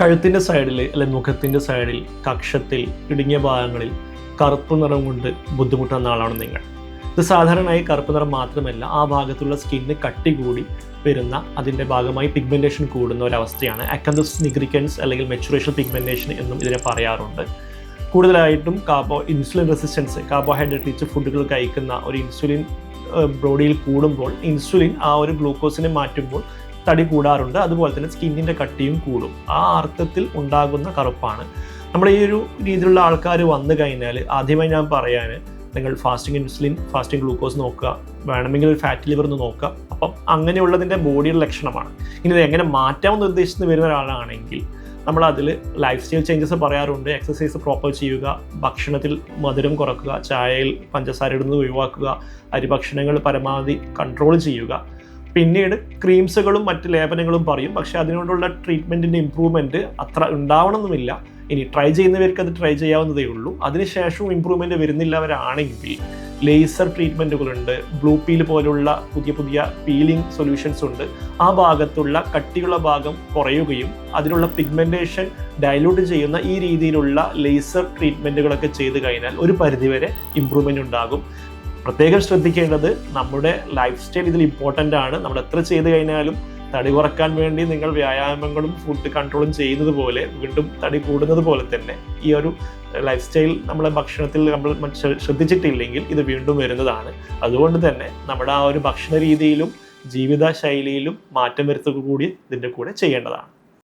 കഴുത്തിന്റെ സൈഡിൽ അല്ലെ മുഖത്തിന്റെ സൈഡിൽ കക്ഷത്തിൽ ഇടുങ്ങിയ ഭാഗങ്ങളിൽ കറുപ്പ് നിറം കൊണ്ട് ബുദ്ധിമുട്ടുന്ന ആളാണ് നിങ്ങൾ. ഇത് സാധാരണയായി കറുപ്പ് നിറം മാത്രമല്ല ആ ഭാഗത്തുള്ള സ്കിന്ന് കട്ടി കൂടി വരുന്ന അതിന്റെ ഭാഗമായി പിഗ്മെന്റേഷൻ കൂടുന്ന ഒരവസ്ഥയാണ് അക്കന്തസ് നിഗ്രിക്കൻസ് അല്ലെങ്കിൽ മെച്ചുറേഷൻ പിഗ്മെന്റേഷൻ എന്നും ഇതിനെ പറയാറുണ്ട്. കൂടുതലായിട്ടും carbo insulin resistance carbohydrate rich ഫുഡുകൾ കഴിക്കുന്ന ഒരു ഇൻസുലിൻ ബോഡിയിൽ കൂടുമ്പോൾ ഇൻസുലിൻ ആ ഒരു ഗ്ലൂക്കോസിനെ മാറ്റുമ്പോൾ തടി കൂടാറുണ്ട്. അതുപോലെ തന്നെ സ്കിന്നിന്റെ കട്ടിയും കൂടും. ആ അർത്ഥത്തിൽ ഉണ്ടാകുന്ന കറുപ്പാണ്. നമ്മുടെ ഈ ഒരു രീതിയിലുള്ള ആൾക്കാർ വന്നു കഴിഞ്ഞാൽ ആദ്യമായി ഞാൻ പറയാൻ നിങ്ങൾ ഫാസ്റ്റിംഗ് ഇൻസുലിൻ ഫാസ്റ്റിംഗ് ഗ്ലൂക്കോസ് നോക്കുക വേണമെങ്കിൽ ഒരു ഫാറ്റ് ലിവർ ഒന്ന് നോക്കുക. അപ്പം അങ്ങനെയുള്ളതിന്റെ ബോഡിയുടെ ലക്ഷണമാണ്. ഇനി ഇത് എങ്ങനെ മാറ്റാമെന്ന് ഉദ്ദേശിച്ച് വരുന്ന ഒരാളാണെങ്കിൽ നമ്മൾ അതിൽ ലൈഫ് സ്റ്റൈൽ ചേഞ്ചസ് പറയാറുണ്ട്. എക്സസൈസ് പ്രോപ്പർ ചെയ്യുക ഭക്ഷണത്തിൽ മധുരം കുറക്കുക ചായയിൽ പഞ്ചസാര ഇടുന്നത് ഒഴിവാക്കുക അരിഭക്ഷണങ്ങൾ പരമാവധി കൺട്രോൾ ചെയ്യുക. പിന്നീട് ക്രീംസുകളും മറ്റ് ലേപനങ്ങളും പറയും. പക്ഷേ അതിനോടുള്ള ട്രീറ്റ്മെന്റിന്റെ ഇമ്പ്രൂവ്മെന്റ് അത്ര ഉണ്ടാവണമെന്നില്ല. ഇനി ട്രൈ ചെയ്യുന്നവർക്ക് അത് ട്രൈ ചെയ്യാവുന്നതേ ഉള്ളൂ. അതിനുശേഷവും ഇമ്പ്രൂവ്മെന്റ് വരുന്നില്ലവരാണെങ്കിൽ ലേസർ ട്രീറ്റ്മെന്റുകളുണ്ട് ബ്ലൂ പീൽ പോലുള്ള പുതിയ പുതിയ പീലിംഗ് സൊല്യൂഷൻസ് ഉണ്ട്. ആ ഭാഗത്തുള്ള കട്ടിയുള്ള ഭാഗം കുറയുകയും അതിനുള്ള പിഗ്മെന്റേഷൻ ഡയലൂട്ട് ചെയ്യുന്ന ഈ രീതിയിലുള്ള ലേസർ ട്രീറ്റ്മെന്റുകളൊക്കെ ചെയ്ത് കഴിഞ്ഞാൽ ഒരു പരിധിവരെ ഇമ്പ്രൂവ്മെന്റ് ഉണ്ടാകും. പ്രത്യേകം ശ്രദ്ധിക്കേണ്ടത് നമ്മുടെ ലൈഫ് സ്റ്റൈൽ ഇതിൽ ഇമ്പോർട്ടന്റ് ആണ്. നമ്മൾ എത്ര ചെയ്ത് കഴിഞ്ഞാലും തടി കുറയ്ക്കാൻ വേണ്ടി നിങ്ങൾ വ്യായാമങ്ങളും ഫുഡ് കൺട്രോളും ചെയ്യുന്നത് പോലെ വീണ്ടും തടി കൂടുന്നത് പോലെ തന്നെ ഈ ഒരു ലൈഫ് സ്റ്റൈൽ നമ്മളെ ഭക്ഷണത്തിൽ നമ്മൾ ശ്രദ്ധിച്ചിട്ടില്ലെങ്കിൽ ഇത് വീണ്ടും വരുന്നതാണ്. അതുകൊണ്ട് തന്നെ നമ്മുടെ ആ ഒരു ഭക്ഷണ രീതിയിലും ജീവിത ശൈലിയിലും മാറ്റം വരുത്തുക കൂടി ഇതിന്റെ കൂടെ ചെയ്യേണ്ടതാണ്.